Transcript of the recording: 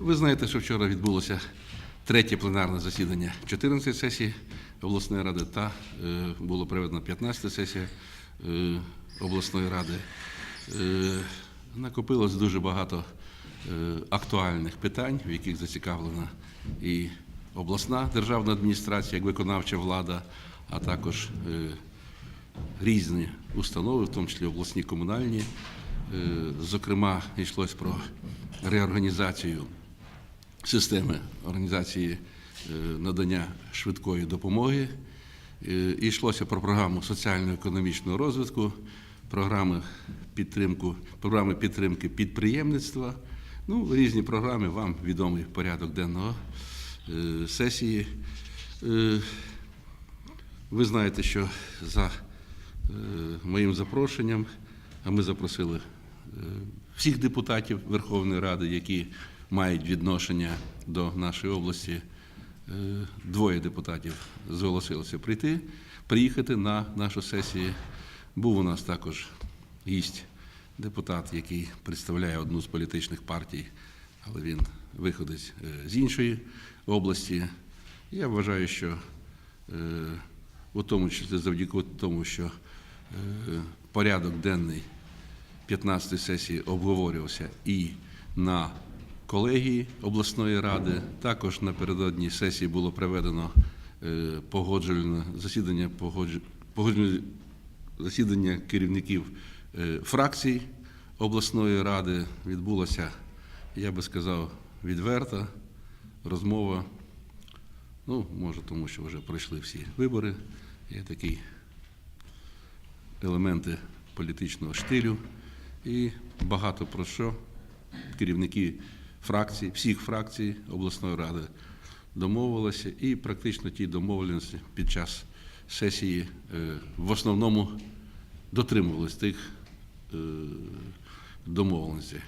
Ви знаєте, що вчора відбулося третє пленарне засідання 14 сесії обласної ради та е, було проведено 15 сесія е, обласної ради. Е, накопилось дуже багато актуальних питань, в яких зацікавлена і обласна державна адміністрація, як виконавча влада, а також різні установи, в тому числі обласні комунальні. Зокрема, йшлось про реорганізацію системи організації е, надання швидкої допомоги. Е, І йшлося про програму соціально-економічного розвитку, програми підтримку, програми підтримки підприємництва. Ну, різні програми, вам відомий порядок денного е, сесії. Ви знаєте, що за моїм запрошенням, а ми запросили всіх депутатів Верховної Ради, які мають відношення до нашої області. Е, Двоє депутатів зголосилося прийти, приїхати на нашу сесію. Був у нас також гість, депутат, який представляє одну з політичних партій, але він виходить е, з іншої області. Я вважаю, що е, у тому числі завдяки тому, що порядок денний 15 сесії обговорювався і на колегії обласної ради. Також напередодні сесії було проведено е, погоджувальне засідання погодж- погоджувальне засідання керівників е, фракцій обласної ради. Відбулося, я би сказав, відверта розмова. Ну, може, тому що вже пройшли всі вибори. Є такі елементи політичного штилю. І багато про що керівники фракцій, всіх фракцій обласної ради домовилися, і практично ті домовленості під час сесії е, в основному дотримувалися тих е, домовленостей.